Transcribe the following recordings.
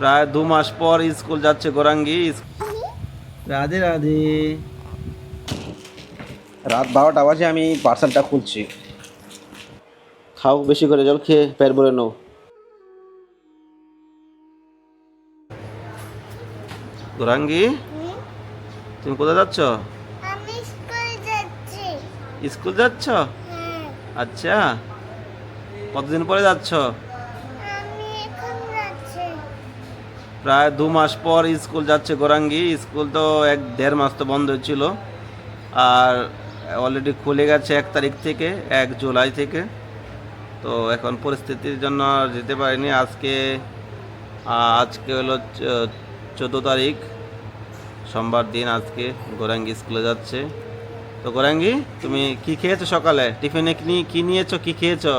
প্রায় দু মাস পর স্কুল যাচ্ছে গোরাঙ্গি। রাধে রাধে। রাত বারোটা বাজে আমি পার্সেলটা খুলছি। খাও বেশি করে জল খেয়ে পেট ভরে নাও। গোরাঙ্গি তুমি কোথায় যাচ্ছ? স্কুল যাচ্ছি। যাচ্ছ? হ্যাঁ। আচ্ছা। কতদিন পরে যাচ্ছ? প্রায় দু মাস পর স্কুল যাচ্ছে গোরাঙ্গি। স্কুল তো এক দেড় মাস তো বন্ধ ছিল। আর অলরেডি খুলে গেছে এক তারিখ থেকে, এক জুলাই থেকে। তো এখন পরিস্থিতির জন্য যেতে পারিনি। আজকে আজকে হলো চোদ্দ তারিখ। সোমবার দিন আজকে গোরাঙ্গি স্কুলে যাচ্ছে। তো গোরাঙ্গি, তুমি কি খেয়েছো সকালে? টিফিনে কি নিয়েছো, কি খেয়েছো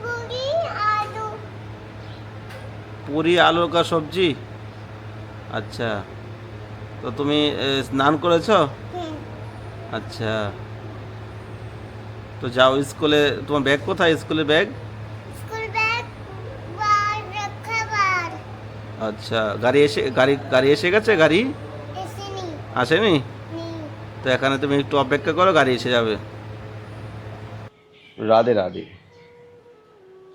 পুরি আলু পুরি আলু কা সবজি? আচ্ছা। তো তুমি স্নান করেছ? আচ্ছা। তো যাও স্কুলে তোমার ব্যাগ কোথায়? স্কুলে ব্যাগ আচ্ছা। গাড়ি এসে গাড়ি গাড়ি এসে গেছে? গাড়ি? আসেনি? তো এখানে তুমি একটু অপেক্ষা করো গাড়ি এসে যাবে। রাধে রাধে।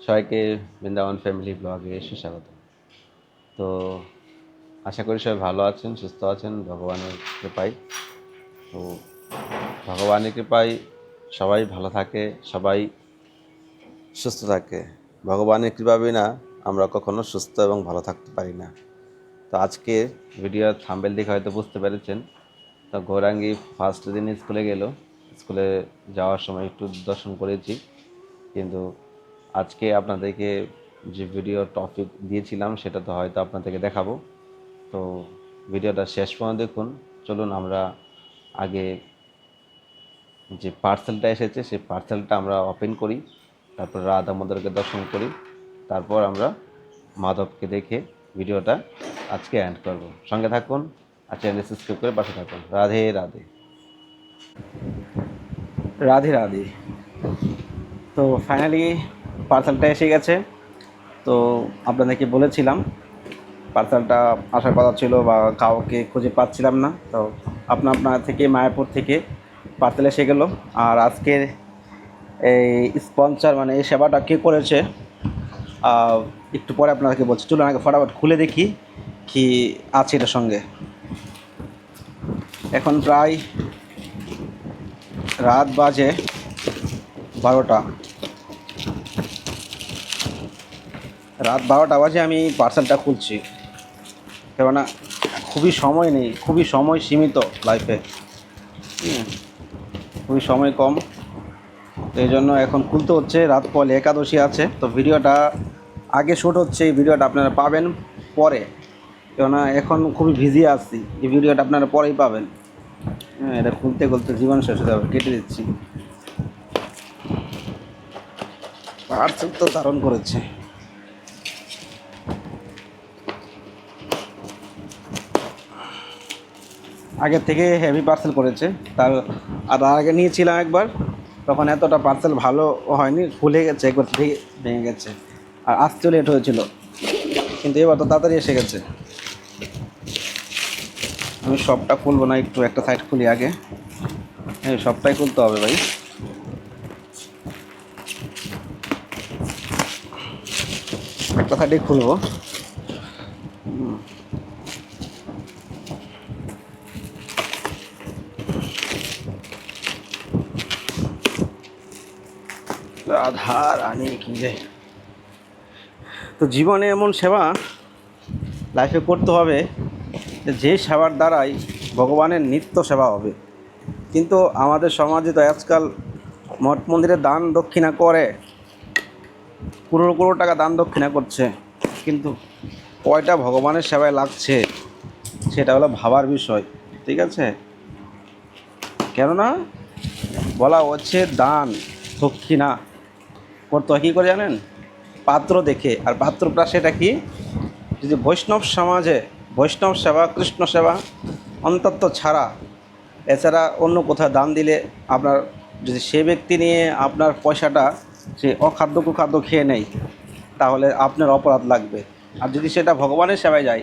সবাইকে বৃন্দাবন ফ্যামিলি ব্লগে সুস্বাগত। তো আশা করি সবাই ভালো আছেন, সুস্থ আছেন, ভগবানের কৃপায়। তো ভগবানের কৃপায় সবাই ভালো থাকে, সবাই সুস্থ থাকে। ভগবানের কৃপা বিনা আমরা কখনো সুস্থ এবং ভালো থাকতে পারি না। তো আজকে ভিডিও থাম্বেল দেখে হয়তো বুঝতে পেরেছেন। তো গৌরাঙ্গি ফার্স্ট দিন স্কুলে গেল। স্কুলে যাওয়ার সময় একটু দর্শন করেছি। কিন্তু আজকে আপনাদেরকে যে ভিডিও টপিক দিয়েছিলাম, সেটা তো হয়তো আপনাদেরকে দেখাবো। তো ভিডিওটা শেষ পর্যন্ত দেখুন। চলুন আমরা আগে যে পার্সেলটা এসেছে, সেই পার্সেলটা আমরা ওপেন করি। তারপর রাধা মদরকে দর্শন করি। তারপর আমরা মাধবকে দেখে ভিডিওটা আজকে এন্ড করব। সঙ্গে থাকুন আর চ্যানেল সাবস্ক্রাইব করে পাশে থাকুন। রাধে রাধে। রাধে রাধে। তো ফাইনালি পার্সেলটা এসে গেছে। তো আপনাদেরকে বলেছিলাম, পার্সেলটা আসার কথা ছিল বা কাউকে খুঁজে পাচ্ছিলাম না। তো আপনা আপনার থেকে, মায়াপুর থেকে পার্সেল এসে গেল। আর আজকের এই স্পন্সর মানে এই সেবাটা কে করেছে একটু পরে আপনাদেরকে বলছি। চলুন আগে ফটাফট খুলে দেখি কি আছে এটার সঙ্গে। এখন প্রায় রাত বাজে বারোটা। রাত বারোটা বাজে আমি পার্সেলটা খুলছি। কেননা খুবই সময় নেই, খুবই সময় সীমিত লাইফে খুবই সময় কম। এই জন্য এখন খুলতে হচ্ছে, রাত পলে একাদশী আছে। তো ভিডিওটা আগে শ্যুট হচ্ছে, এই ভিডিওটা আপনারা পাবেন পরে। কেননা এখন খুবই ভিজি আসছি এই ভিডিওটা আপনারা পরেই পাবেন। হ্যাঁ এটা খুলতে খুলতে জীবন শেষ হয়ে যাবে, কেটে দিচ্ছি। পার্সেল তো ধারণ করেছে। আগের থেকে হেভি পার্সেল করেছে তার আর আগে নিয়েছিলাম একবার, তখন এতটা পার্সেল ভালো হয়নি, ফুলে গেছে, একবার ভেঙে ভেঙে গেছে। আর আসতেও লেট হয়েছিল। কিন্তু এবার তো তাড়াতাড়ি এসে গেছে। আমি সবটা খুলবো না, একটু একটা সাইড খুলি আগে। হ্যাঁ সবটাই খুলতে হবে ভাই। একটা সাইডে খুলবো। রাধা রানী কি তো জীবনে এমন সেবা লাইফে করতে হবে যে সেবার দ্বারাই ভগবানের নিত্য সেবা হবে। কিন্তু আমাদের সমাজে তো আজকাল মঠ মন্দিরে দান দক্ষিণা করে করোড় করোড় টাকা দান দক্ষিণা করছে, কিন্তু কয়টা ভগবানের সেবায় লাগছে, সেটা হলো ভাবার বিষয়, ঠিক আছে? কেননা বলা হচ্ছে দান দক্ষিণা। করতে হয় কী করে জানেন? পাত্র দেখে। আর পাত্রটা সেটা কি? যদি বৈষ্ণব সমাজে, বৈষ্ণব সেবা, কৃষ্ণ সেবা, অন্তত ছাড়া, এছাড়া অন্য কোথাও দান দিলে আপনার, যদি সে ব্যক্তি নিয়ে আপনার পয়সাটা সে অখাদ্য কুখাদ্য খেয়ে নেয়, তাহলে আপনার অপরাধ লাগবে। আর যদি সেটা ভগবানের সেবায় যায়,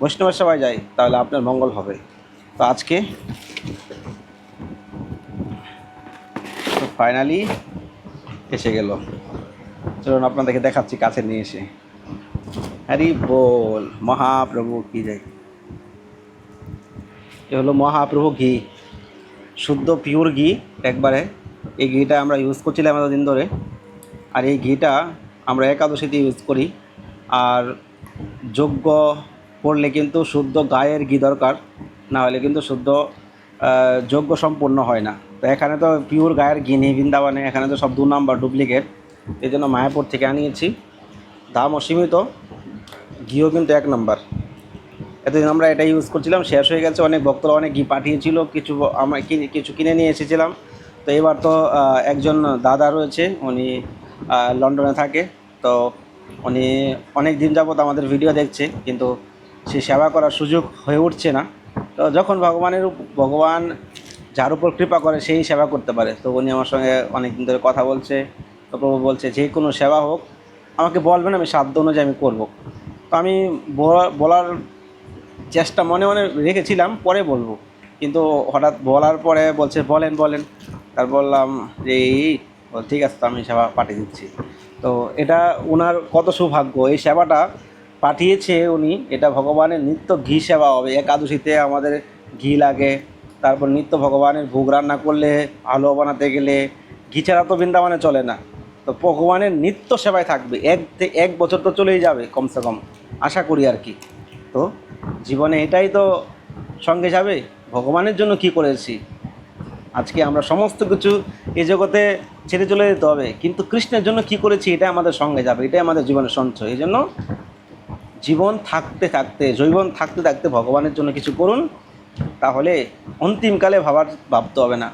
বৈষ্ণবের সেবায় যায়, তাহলে আপনার মঙ্গল হবে। তো আজকে তো ফাইনালি এসে গেল। চলুন আপনাদেরকে দেখাচ্ছি কাছে নিয়ে এসে। হরি বল, মহাপ্রভু কি যায় এ হলো মহাপ্রভু ঘি, শুদ্ধ পিওর ঘি একবারে। এই ঘিটা আমরা ইউজ করছিলাম এতদিন ধরে। আর এই ঘিটা আমরা একাদশীতে ইউজ করি। আর যোগ্য করলে কিন্তু শুদ্ধ গায়ের ঘি দরকার, না হলে কিন্তু শুদ্ধ যোগ্য সম্পূর্ণ হয় না। তো এখানে তো পিওর গায়ের ঘি নেই, বৃন্দাবনে। এখানে তো সব দু নাম্বার ডুপ্লিকেট এই জন্য মায়াপুর থেকে আনিয়েছি। দাম অসীমিত, ঘিও কিন্তু এক নাম্বার। এতদিন আমরা এটা ইউজ করছিলাম, শেষ হয়ে গেছে, অনেক ভক্তরা অনেক ঘি পাঠিয়েছিল, কিছু আমরা কিছু কিনে নিয়ে এসেছিলাম। তো এবার তো একজন দাদা রয়েছে, উনি লন্ডনে থাকে। তো উনি অনেক দিন যাবত আমাদের ভিডিও দেখছে, কিন্তু সে সেবা করার সুযোগ হয়ে উঠছে না। তো যখন ভগবানের ভগবান যার উপর কৃপা করে, সেই সেবা করতে পারে। তো উনি আমার সঙ্গে অনেক দিন ধরে কথা বলছে। তো প্রভু বলছে, যে কোনো সেবা হোক, আমাকে বলবেন, আমি সাধ্য অনুযায়ী আমি করব। তো আমি বলা- বলার চেষ্টা মনে মনে রেখেছিলাম, পরে বলব। কিন্তু হঠাৎ বলার পরে বলছে, বলেন বলেন। তার বললাম যে, এই ঠিক আছে, তো আমি সেবা পাঠিয়ে দিচ্ছি। তো এটা ওনার কত সৌভাগ্য, এই সেবাটা পাঠিয়েছে উনি। এটা ভগবানের নিত্য ঘি সেবা হবে। একাদশীতে আমাদের ঘি লাগে, তারপর নিত্য ভগবানের ভোগ রান্না করলে আলো বানাতে গেলে, ঘি ছাড়া তো বৃন্দাবনে চলে না। তো ভগবানের নিত্য সেবায় থাকবে। এক এক বছর তো চলেই যাবে কমসে কম, আশা করি আর কি। তো জীবনে এটাই তো সঙ্গে যাবে, ভগবানের জন্য কি করেছি? আজকে আমরা সমস্ত কিছু এই জগতে ছেড়ে চলে যেতে হবে, কিন্তু কৃষ্ণের জন্য কি করেছি এটা আমাদের সঙ্গে যাবে, এটাই আমাদের জীবনের সঞ্চয়। এই জন্য জীবন থাকতে থাকতে জৈবন থাকতে থাকতে ভগবানের জন্য কিছু করুন, তাহলে অন্তিমকালে ভাবার ভাবতে হবে না।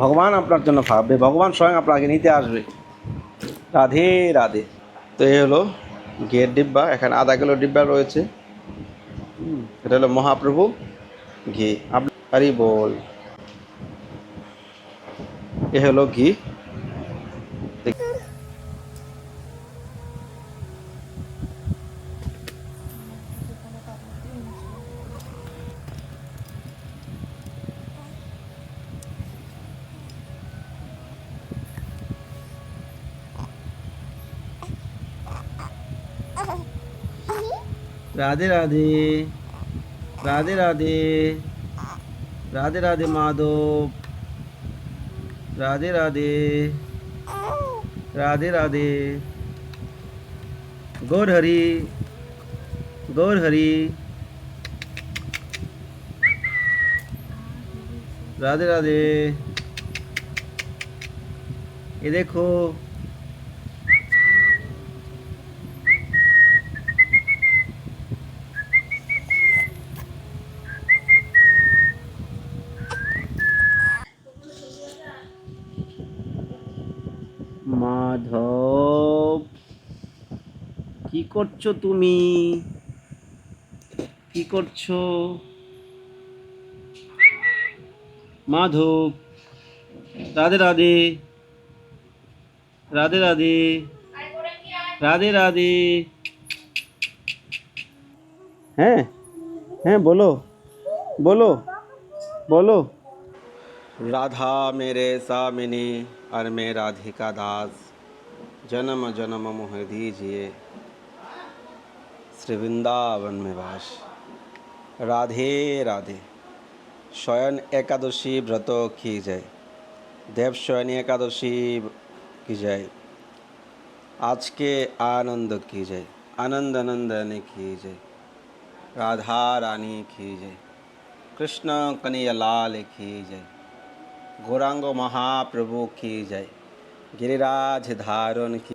ভগবান আপনার জন্য ভাববে, ভগবান স্বয়ং আপনাকে নিতে আসবে। রাধে রাধে। তো এই হলো ঘিয়ের ডিব্বা, এখানে আধা কিলো ডিব্বা রয়েছে। এটা হলো মহাপ্রভু ঘি। আপনি বল। এ হলো ঘি। রাধে রাধে রাধে রাধে রাধে রাধে মাধব রাধে রাধে রাধে রাধে গৌর হরি গৌর হরি রাধে রাধে এ দেখো মাধব কি করছ তুমি? কি করছ? মাধব রাধে রাধে রাধে রাধে রাধে রাধে। হ্যাঁ হ্যাঁ বলো বলো বলো। রাধা মেরে সামিনী আর মে রাধিকা দাস। জন্ম জন্ম মোহে দিজিয়ে। শ্রী বৃন্দাবন में বাস। রাধে রাধে। শয়ন একাদশী ব্রত কি যায় দেব শয়নী একাদশী কি যায় আজকে আনন্দ কি যায় আনন্দ নন্দন কি যায় রাধা রানী কি যায় কৃষ্ণ কনিয়া লাল কি যায় গৌরাঙ্গ মহাপ্রভু কি যায় গিরিরাজ ধারণ কি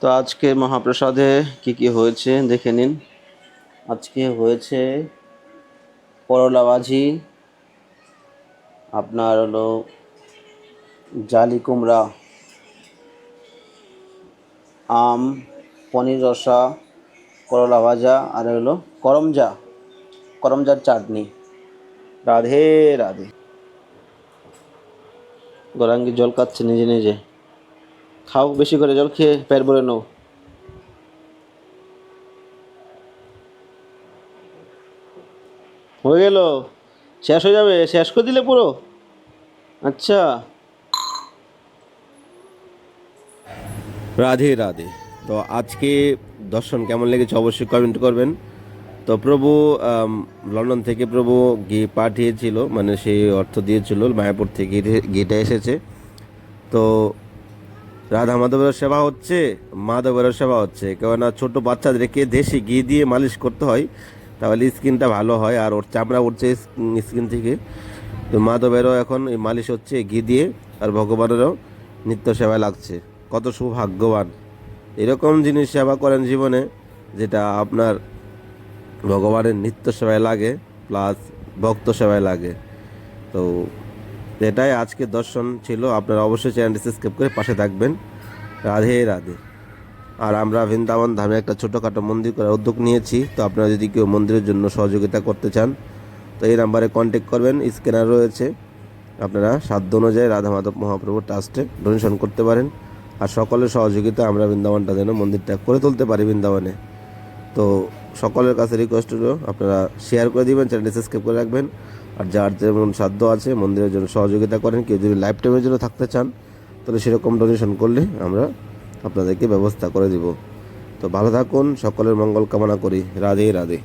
তো আজকে মহাপ্রসাদে কি কি হয়েছে দেখে নিন। আজকে হয়েছে করলা ভাজি, আপনার হলো জালি কুমড়া, আম, পনির রসা, করলা ভাজা আর হলো করমজা, করমজার চাটনি। রাধে রাধে। গরাঙ্গি জল কাচ্ছে নিজে নিজে। খাও, বেশি করে জল খেয়ে পেট ভরে নাও। হয়ে গেল। শেষ হয়ে যাবে? শেষ করে দিলে পুরো? আচ্ছা। রাধে রাধে। তো আজকে দর্শন কেমন লেগেছে অবশ্যই কমেন্ট করবেন। তো প্রভু লন্ডন থেকে প্রভু গিয়ে পাঠিয়েছিল মানে সেই অর্থ দিয়েছিল, মায়াপুর থেকে ঘিটা এসেছে। তো রাধা মাধবের সেবা হচ্ছে মাধবের সেবা হচ্ছে। কেননা ছোট বাচ্চাদেরকে দেশি ঘি দিয়ে মালিশ করতে হয়, তাহলে স্কিনটা ভালো হয় আর ওর চামড়া উঠছে স্কিন থেকে। তো মাধবেরও এখন এই মালিশ হচ্ছে ঘি দিয়ে আর ভগবানেরও নিত্য সেবায় লাগছে। কত সৌভাগ্যবান। এরকম জিনিস সেবা করেন জীবনে, যেটা আপনার ভগবানের নিত্য সেবায় লাগে, প্লাস ভক্ত সেবায় লাগে। তো এটাই আজকে দর্শন ছিল। আপনারা অবশ্যই চ্যানেলটি সাবস্ক্রাইব করে পাশে থাকবেন। রাধে রাধে। আর আমরা বৃন্দাবন ধামে একটা ছোটোখাটো মন্দির করার উদ্যোগ নিয়েছি। তো আপনারা যদি কেউ মন্দিরের জন্য সহযোগিতা করতে চান, তো এই নাম্বারে কন্ট্যাক্ট করবেন। স্ক্যানার রয়েছে। আপনারা সাধ্য অনুযায়ী রাধা মাধব মহাপ্রভু ট্রাস্টে ডোনেশন করতে পারেন। আর সকলের সহযোগিতা আমরা বৃন্দাবনটা যেন মন্দিরটা করে তুলতে পারি বৃন্দাবনে। তো সকলের কাছে রিকোয়েস্ট হলো, আপনারা শেয়ার করে দিবেন চ্যানেলটি সাবস্ক্রাইব করে রাখবেন। আর যার যেমন সাধ্য আছে, মন্দিরের জন্য সহযোগিতা করেন, কেউ যদি লাইফ টাইমের জন্য থাকতে চান, তাহলে সেরকম ডোনেশন করলে আমরা আপনাদেরকে ব্যবস্থা করে দিব। তো ভালো থাকুন, সকলের মঙ্গল কামনা করি। রাধে রাধে।